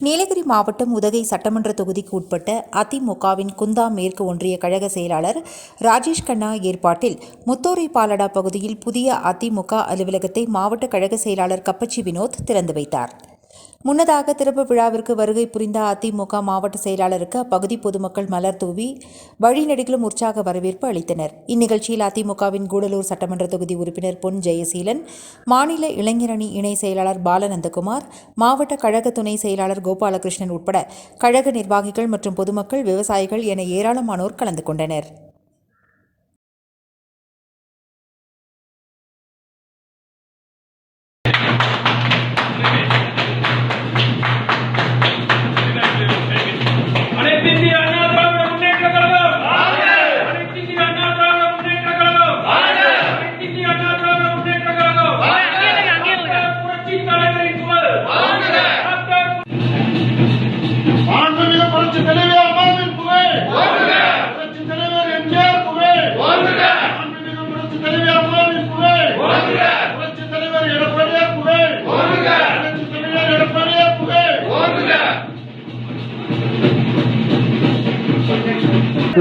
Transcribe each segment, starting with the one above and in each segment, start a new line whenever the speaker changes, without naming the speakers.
நீலகிரி மாவட்டம் உதகை சட்டமன்ற தொகுதிக்கு உட்பட்ட அதிமுகவின் குந்தா மேற்கு ஒன்றிய கழக செயலாளர் ராஜேஷ் கண்ணா ஏற்பாட்டில் முத்தோரை பாலடா பகுதியில் புதிய அதிமுக அலுவலகத்தை மாவட்ட கழக செயலாளர் கப்பச்சி வினோத் திறந்து வைத்தார். முன்னதாக திறப்பு விழாவிற்கு வருகை புரிந்த அதிமுக மாவட்ட செயலாளருக்கு அப்பகுதி பொதுமக்கள் மலர் தூவி வழிநெடுகிலும் உற்சாக வரவேற்பு அளித்தனர். இந்நிகழ்ச்சியில் அதிமுகவின் கூடலூர் சட்டமன்ற தொகுதி உறுப்பினர் பொன் ஜெயசீலன் மாநில இளைஞரணி இணை செயலாளர் பாலநந்தகுமார் மாவட்ட கழக துணை செயலாளர் கோபாலகிருஷ்ணன் உட்பட கழக நிர்வாகிகள் மற்றும் பொதுமக்கள் விவசாயிகள் என ஏராளமானோர் கலந்து கொண்டனர்.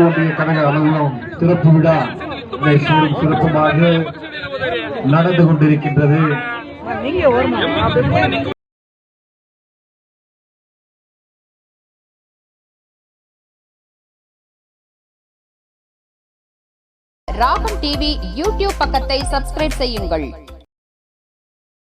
ஒன்றிய கழக திறப்பு விழா இதை சீரும் சிறப்புமாக நடந்து கொண்டிருக்கின்றது.
ராகம் டிவி யூடியூப் பக்கத்தை சப்ஸ்கிரைப் செய்யுங்கள்.